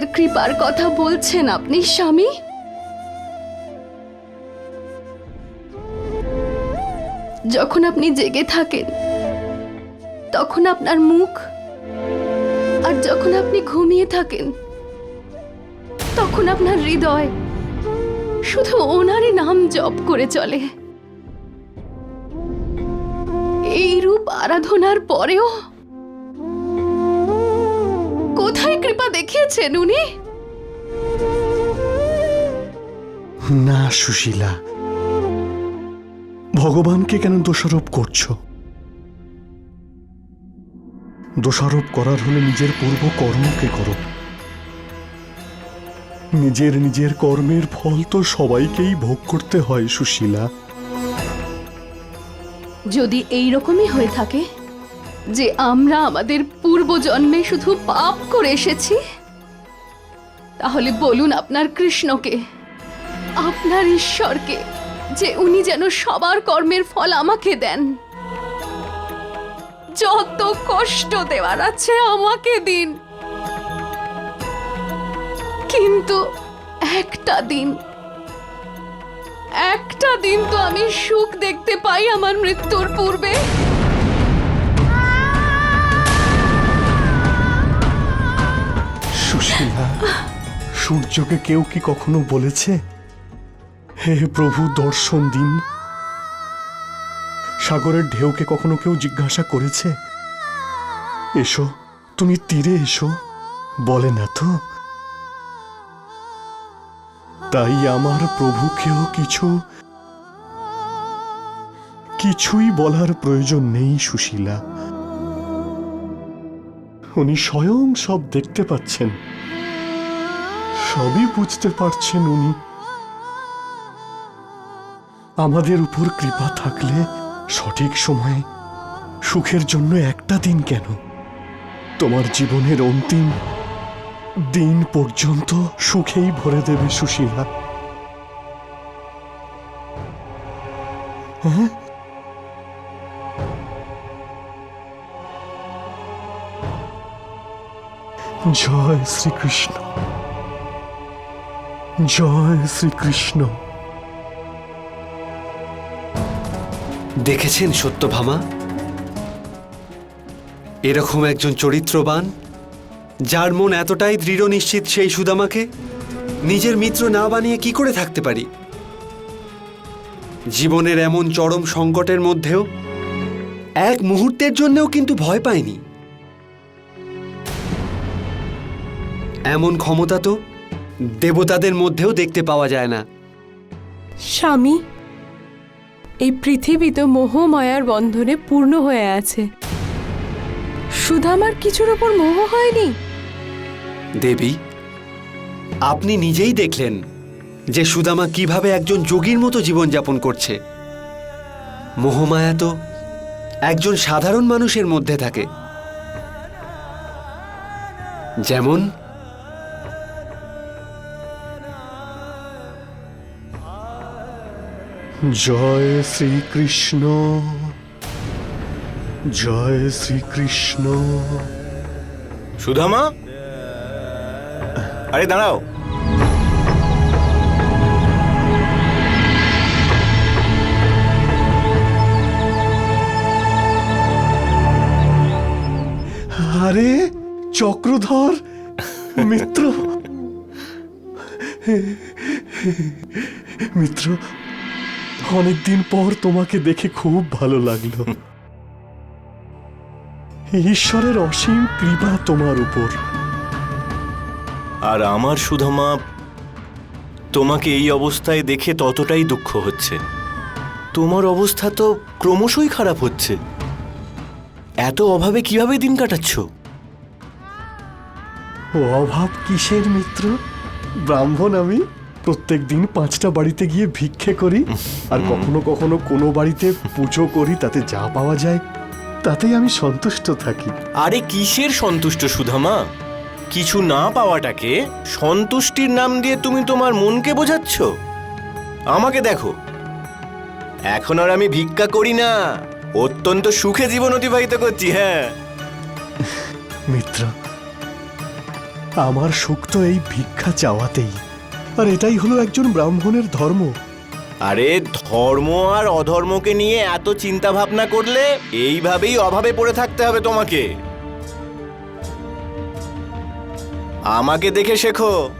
কিসের কৃপার কথা বলছেন আপনি, স্বামী? যখন আপনি জেগে থাকেন, তখন আপনার মুখ, আর যখন আপনি ঘুমিয়ে থাকেন, তখন আপনার হৃদয় শুধু ওনারই নাম জপ করে চলে। এই রূপ আরাধনার পরেও কোথায় কৃপা দেখিয়েছেন উনি? না সুশীলা। ভগবানকে কেন দোষারোপ করছ? দোষারোপ করার হলে নিজের পূর্ব কর্মকে করো। নিজের নিজের কর্মের ফল তো সবাইকেই ভোগ করতে হয় সুশীলা। যদি এই রকমই হয়ে থাকে যে আমরা আমাদের পূর্বজন্মে শুধু পাপ করে এসেছি? তাহলে বলুন আপনার কৃষ্ণকে, আপনার ঈশ্বরকে, যে উনি যেন সবার কর্মের ফল আমাকে দেন। যত কষ্ট দেওয়ার আছে আমাকে দিন। কিন্তু একটা দিন একটা দিন তো আমি সুখ দেখতে পাই আমার মৃত্যুর পূর্বে। সূর্যকে কেউ কি কখনো বলেছে? হে প্রভু, দর্শন দিন। সাগরের ঢেউকে কখনো কেউ জিজ্ঞাসা করেছে? এসো, তুমি তীরে এসো, বলে না তো? তাই আমার প্রভুকেও কিছু, কিছুই বলার প্রয়োজন নেই, সুশীলা। উনি স্বয়ং সব দেখতে পাচ্ছেন। সবই বুঝতে পারছেন উনি। আমাদের উপর কৃপা থাকলে সঠিক সময়ে সুখের জন্য একটা দিন কেন? তোমার জীবনের অন্তিম দিন পর্যন্ত সুখেই ভরে দেবে সুশীলা। হ্যাঁ? জয় শ্রীকৃষ্ণ। জয় শ্রীকৃষ্ণ। দেখেছেন সত্যভামা? এরকম একজন চরিত্রবান, যার মন এতটাই দৃঢ় নিশ্চিত সেই সুদামাকে, নিজের মিত্র না বানিয়ে কি করে থাকতে পারি? জীবনের এমন চরম সংকটের মধ্যেও এক মুহূর্তের জন্যও কিন্তু ভয় পায়নি এমন ক্ষমতা তো দেবতাদের মধ্যেও দেখতে পাওয়া যায় না। স্বামী এই পৃথিবী তো মোহমায়ার বন্ধনে পূর্ণ হয়ে আছে। সুধামার কিছুর ওপর মোহ হয়নি? দেবী আপনি নিজেই দেখলেন যে সুদামা কীভাবে একজন যোগীর মতো জীবনযাপন করছে। মোহমায়া তো একজন সাধারণ মানুষের মধ্যে থাকে। যেমন জয় শ্রীকৃষ্ণ জয় শ্রীকৃষ্ণ সুধামা আরে দাঁড়াও আরে চক্রধর মিত্র মিত্র অনেকদিন পর তোমাকে দেখে খুব ভালো লাগল। ঈশ্বরের অসীম কৃপা তোমার উপর। আর আমার সুধামা তোমাকে এই অবস্থায় দেখে ততটাই দুঃখ হচ্ছে। তোমার অবস্থা তো ক্রমশই খারাপ হচ্ছে। এত অভাবে কীভাবে দিন কাটাচ্ছ? অভাব কিসের মিত্র? ব্রাহ্মণ আমি? প্রত্যেক দিন পাঁচটা বাড়িতে গিয়ে ভিক্ষে করি আর কখনো কখনো কোনো বাড়িতে পুজো করি তাতে যা পাওয়া যায় তাতেই আমি সন্তুষ্ট থাকি। আরে কিসের সন্তুষ্ট সুধামা? কিছু না পাওয়াটাকে সন্তুষ্টির নাম দিয়ে তুমি তোমার মনকে বোঝাচ্ছ? আমাকে দেখো। এখন আর আমি ভিক্ষা করি না। অত্যন্ত সুখে জীবন অতিবাহিত করছি হ্যাঁ। মিত্র আমার সুখ তো এই ভিক্ষা চাওয়াতেই। আর এটাই হলো একজন ব্রাহ্মণের ধর্ম। আরে ধর্ম আর অধর্মকে নিয়ে এত চিন্তা ভাবনা করলে এইভাবেই অভাবে পড়ে থাকতে হবে তোমাকে। আমাকে দেখে শেখো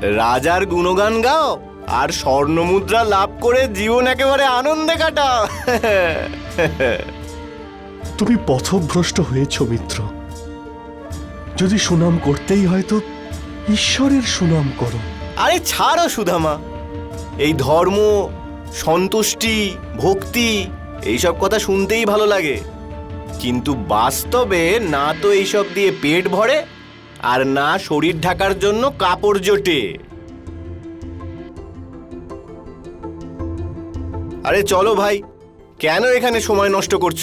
রাজার গুণগান গাও আর স্বর্ণমুদ্রা লাভ করে জীবন একেবারে আনন্দে কাটাও। তুমি পথভ্রষ্ট হয়েছ মিত্র। যদি সুনাম করতেই হয় তো ঈশ্বরের সুনাম করো। আরে ছাড়ো সুধামা। এই ধর্ম, সন্তুষ্টি, ভক্তি, এইসব কথা শুনতেই ভালো লাগে। কিন্তু বাস্তবে না তো এইসব দিয়ে পেট ভরে আর না শরীর ঢাকার জন্য কাপড় জোটে। আরে চলো ভাই, কেন এখানে সময় নষ্ট করছ?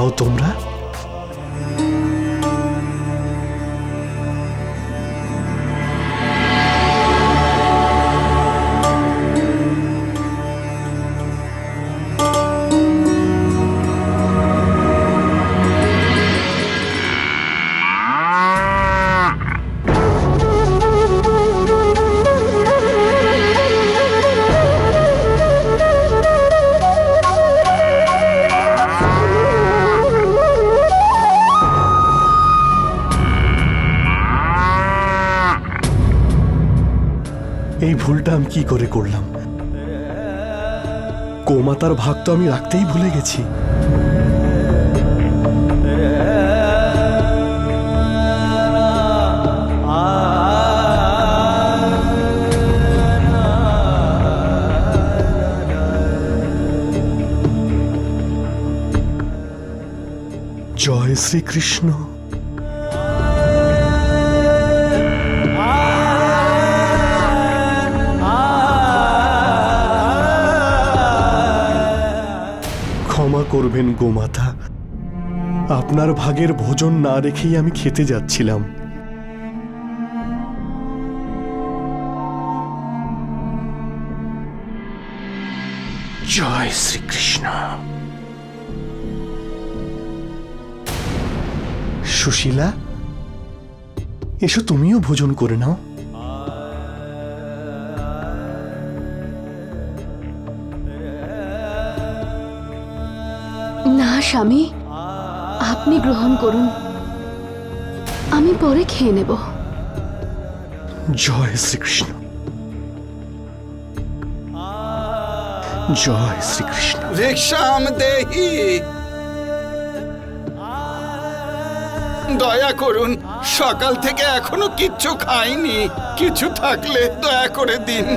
খাও তোমরা ভুলটা আমি কি করে করলাম? গোমাতার ভাগ তো আমি রাখতেই ভুলে গেছি। জয় শ্রীকৃষ্ণ। করবেন গোমাতা। আপনার ভাগের ভোজন না রেখেই আমি খেতে যাচ্ছিলাম। জয় শ্রীকৃষ্ণ। সুশীলা এসো তুমিও ভোজন করে নাও। না স্বামী। আপনি গ্রহণ করুন। আমি পরে খেয়ে নেব। জয় শ্রীকৃষ্ণ। জয় শ্রীকৃষ্ণ। রিক্সাম দেহি। দয়া করুন সকাল থেকে এখনও কিচ্ছু খাইনি। কিছু থাকলে দয়া করে দিন।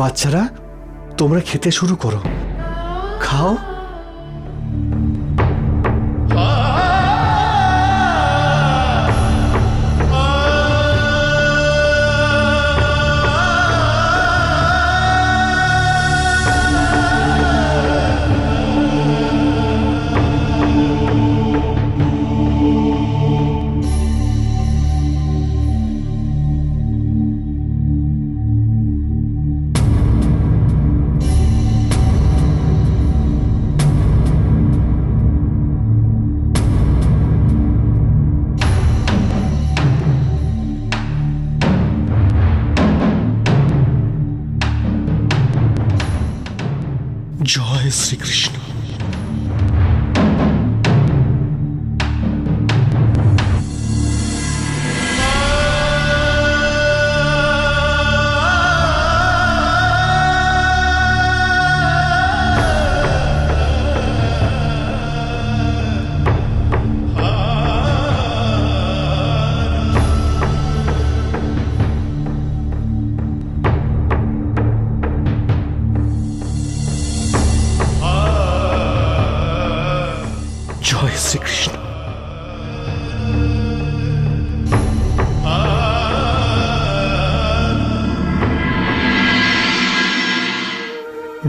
বাচ্চারা তোমরা খেতে শুরু করো। খাও। जय श्री कृष्ण।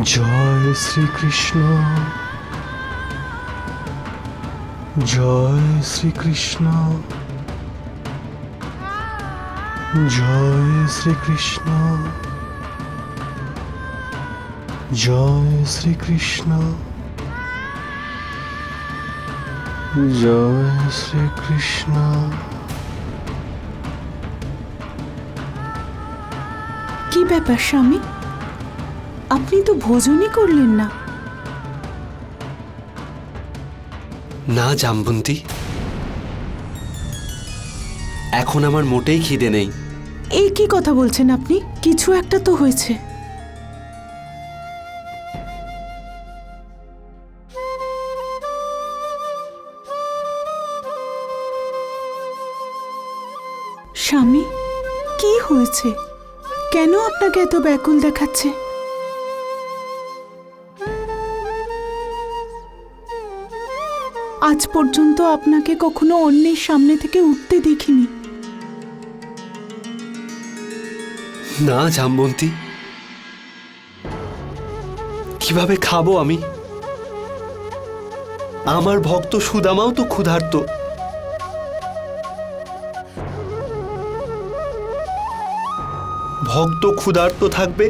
জয় শ্রীকৃষ্ণ। জয় শ্রীকৃষ্ণ। জয় শ্রীকৃষ্ণ। জয় শ্রীকৃষ্ণ। জয় শ্রীকৃষ্ণ। কি ব্যাপার স্বামী? আপনি তো ভোজনই করলেন না। না জামবন্তী। এখন আমার মোটেই খিদে নেই। এই কি কথা বলছেন আপনি? কিছু একটা তো হয়েছে। স্বামী কি হয়েছে? কেন আপনাকে এত ব্যাকুল দেখাচ্ছে? আজ পর্যন্ত আপনাকে কখনো অন্যের সামনে থেকে উঠতে দেখিনি। না জামবন্তী কীভাবে খাব আমি? আমার ভক্ত সুদামাও তো ক্ষুধার্ত। ভক্ত ক্ষুধার্ত থাকবে,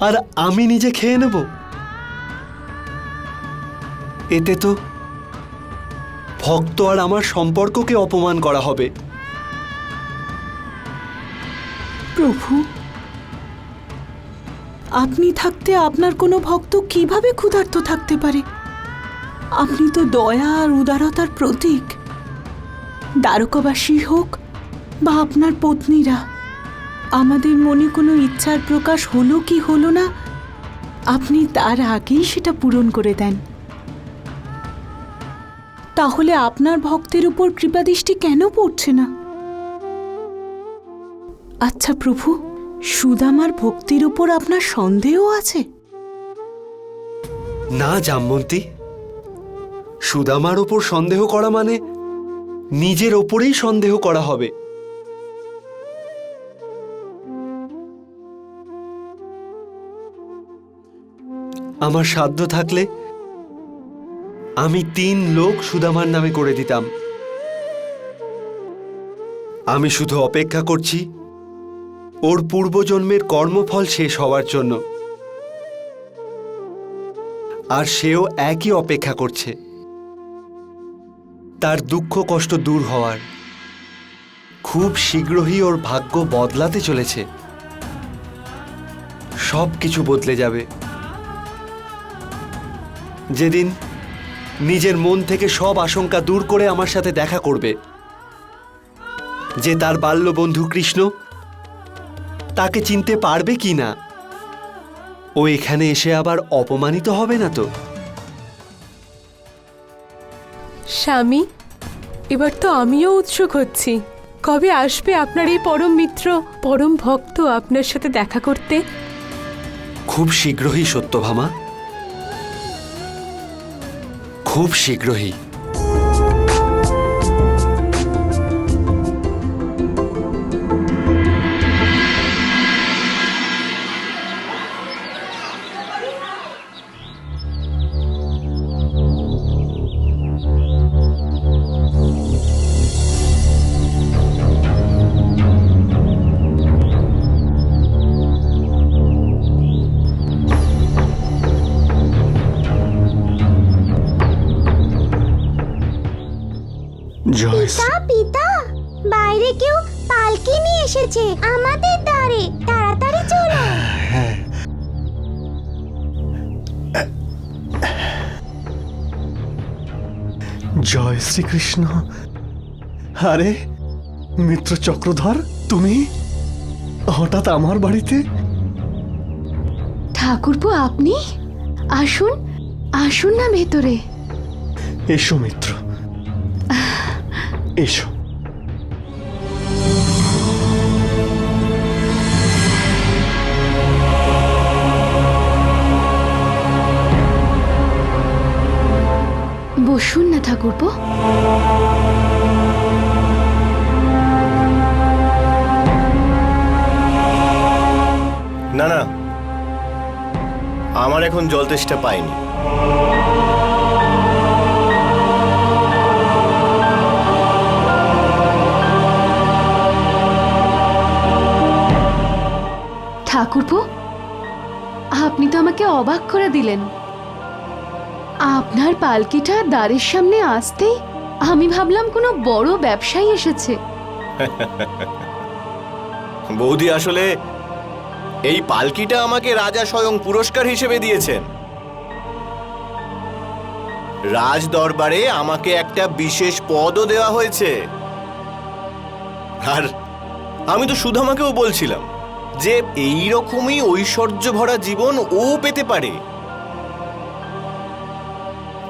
আর আমি নিজে খেয়ে নেব? এতে তো ভক্ত আর আমার সম্পর্ককে অপমান করা হবে। প্রভু, আপনি থাকতে আপনার কোনো ভক্ত কীভাবে ক্ষুধার্ত থাকতে পারে? আপনি তো দয়া আর উদারতার প্রতীক। দ্বারকাবাসী হোক বা আপনার পত্নীরা, আমাদের মনে কোনো ইচ্ছার প্রকাশ হলো কি হলো না, আপনি তার আগেই সেটা পূরণ করে দেন। তাহলে আপনার ভক্তের উপর কৃপাদৃষ্টি কেন পড়ছে না? আচ্ছা প্রভু, সুদামার ভক্তির উপর আপনার সন্দেহ আছে? না জামবন্তী সুদামার ওপর সন্দেহ করা মানে নিজের ওপরেই সন্দেহ করা হবে। আমার সাধ্য থাকলে আমি তিন লোক সুদামার নামে করে দিতাম। আমি শুধু অপেক্ষা করছি ওর পূর্বজন্মের কর্মফল শেষ হওয়ার জন্য। আর সেও একই অপেক্ষা করছে। তার দুঃখ কষ্ট দূর হওয়ার। খুব শীঘ্রই ওর ভাগ্য বদলাতে চলেছে। সব কিছু বদলে যাবে। যেদিন নিজের মন থেকে সব আশঙ্কা দূর করে আমার সাথে দেখা করবে। যে তার বাল্য বন্ধু কৃষ্ণ তাকে চিনতে পারবে কি না? ও এখানে এসে আবার অপমানিত হবে না তো? স্বামী এবার তো আমিও উৎসুক হচ্ছি। কবে আসবে আপনার এই পরম মিত্র পরম ভক্ত আপনার সাথে দেখা করতে? খুব শীঘ্রই সত্যভামা। খুব শীঘ্রই। পিতা পিতা বাইরে কেউ পালকি নিয়ে এসেছে আমাদের দ্বারে। তাড়াতাড়ি চলো। জয় শ্রীকৃষ্ণ। আরে মিত্র চক্রধর তুমি? হঠাৎ আমার বাড়িতে? ঠাকুরপো আপনি? আসুন আসুন না ভেতরে। এসো মিত্র। এসো। বসুন না ঠাকুরপো। না না। আমার এখন জল তেষ্টা পাইনি। ঠাকুরপো, আপনি তো আমাকে অবাক করে দিলেন। আপনার পালকিটা দ্বারের সামনে আসতেই আমি ভাবলাম কোনো বড় ব্যবসায়ী এসেছে। বৌদি, আসলে এই পালকিটা আমাকে রাজা স্বয়ং পুরস্কার হিসেবে দিয়েছেন। রাজ দরবারে আমাকে একটা বিশেষ পদও দেওয়া হয়েছে। আর আমি তো সুধামাকেও বলছিলাম। যে এই রকমই ঐশ্বর্য ভরা জীবন ও পেতে পারে।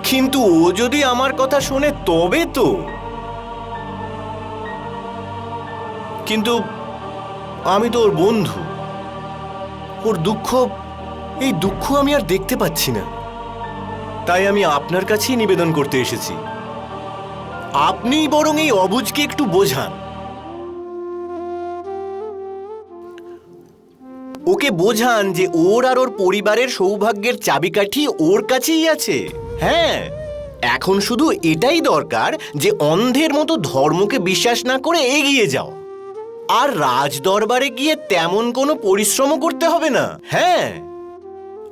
কিন্তু ও যদি আমার কথা শোনে, তবে তো। কিন্তু আমি তো ওর বন্ধু। ওর দুঃখ, এই দুঃখ আমি আর দেখতে পাচ্ছি না। তাই আমি আপনার কাছেই নিবেদন করতে এসেছি। আপনিই বরং এই অবুজকে একটু বোঝান। ওকে বোঝান যে ওর আর ওর পরিবারের সৌভাগ্যের চাবিকাঠি ওর কাছেই আছে। হ্যাঁ এখন শুধু এটাই দরকার যে অন্ধের মতো ধর্মকে বিশ্বাস না করে এগিয়ে যাও। আর রাজ দরবারে গিয়ে তেমন কোনো পরিশ্রমও করতে হবে না। হ্যাঁ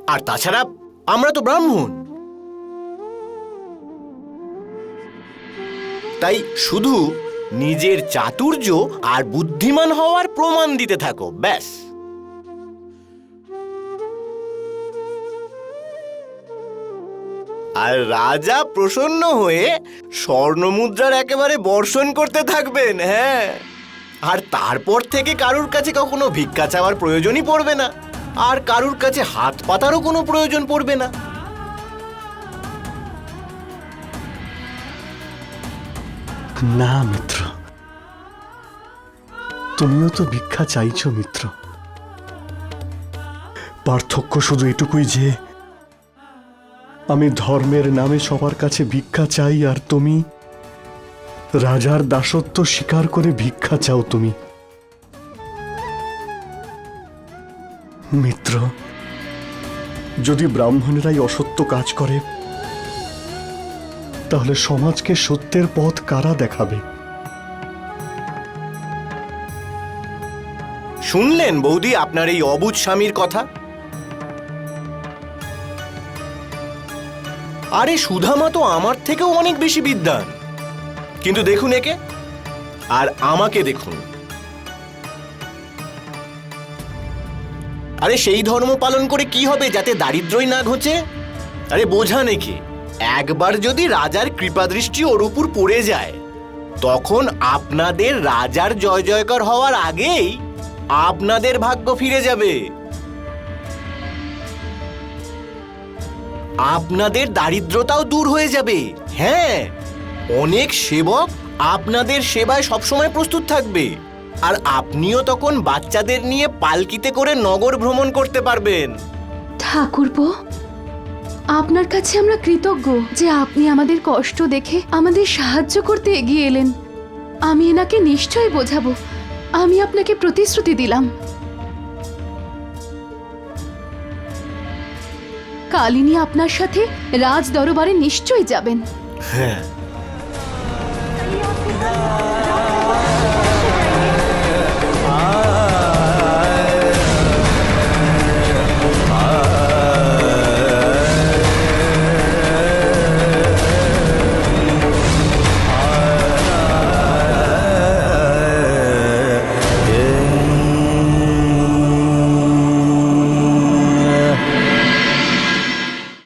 আর তাছাড়া আমরা তো ব্রাহ্মণ। তাই শুধু নিজের চাতুর্য আর বুদ্ধিমান হওয়ার প্রমাণ দিতে থাকো, ব্যাস। আর রাজা প্রসন্ন হয়ে স্বর্ণমুদ্রার একেবারে বর্ষণ করতে থাকবেন হ্যাঁ। আর তারপর থেকে কারুর কাছে কখনো ভিক্ষা চাওয়ার প্রয়োজনই পড়বে না, আর কারুর কাছে হাত পাতারও কোনো প্রয়োজন পড়বে না। না, মিত্র। তুমিও তো ভিক্ষা চাইছো, মিত্র। পার্থক্য শুধু এটুকুই যে আমি ধর্মের নামে সবার কাছে ভিক্ষা চাই, আর তুমি রাজার দাসত্ব স্বীকার করে ভিক্ষা চাও তুমি। মিত্র, যদি ব্রাহ্মণেরাই অসত্য কাজ করে, তাহলে সমাজকে সত্যের পথ কারা দেখাবে? শুনলেন বৌদি আপনার এই অবুজ স্বামীর কথা? আরে সুধামা তো আমার থেকেও অনেক বেশি বিদ্যান কিন্তু দেখুন একে, আর আমাকে দেখুন। আরে সেই ধর্ম পালন করে কি হবে যাতে দারিদ্রই না ঘোচে? আরে বোঝা নাকি, একবার যদি রাজার কৃপা দৃষ্টি ওর উপর পড়ে যায়, তখন আপনাদের রাজার জয় জয়কার হওয়ার আগেই আপনাদের ভাগ্য ফিরে যাবে। আপনাদের দারিদ্রতাও দূর হয়ে যাবে। হ্যাঁ অনেক সেবক আপনাদের সেবায় সবসময় প্রস্তুত থাকবে। আর আপনিও তখন বাচ্চাদের নিয়ে পালকিতে করে নগর ভ্রমণ করতে পারবেন। ঠাকুরপো, আপনার কাছে আমরা কৃতজ্ঞ যে আপনি আমাদের কষ্ট দেখে আমাদের সাহায্য করতে এগিয়ে এলেন। আমি এনাকে নিশ্চয়ই বোঝাবো। আমি আপনাকে প্রতিশ্রুতি দিলাম। কালিনী আপনার সাথে রাজ দরবারে নিশ্চয়ই যাবেন। হ্যাঁ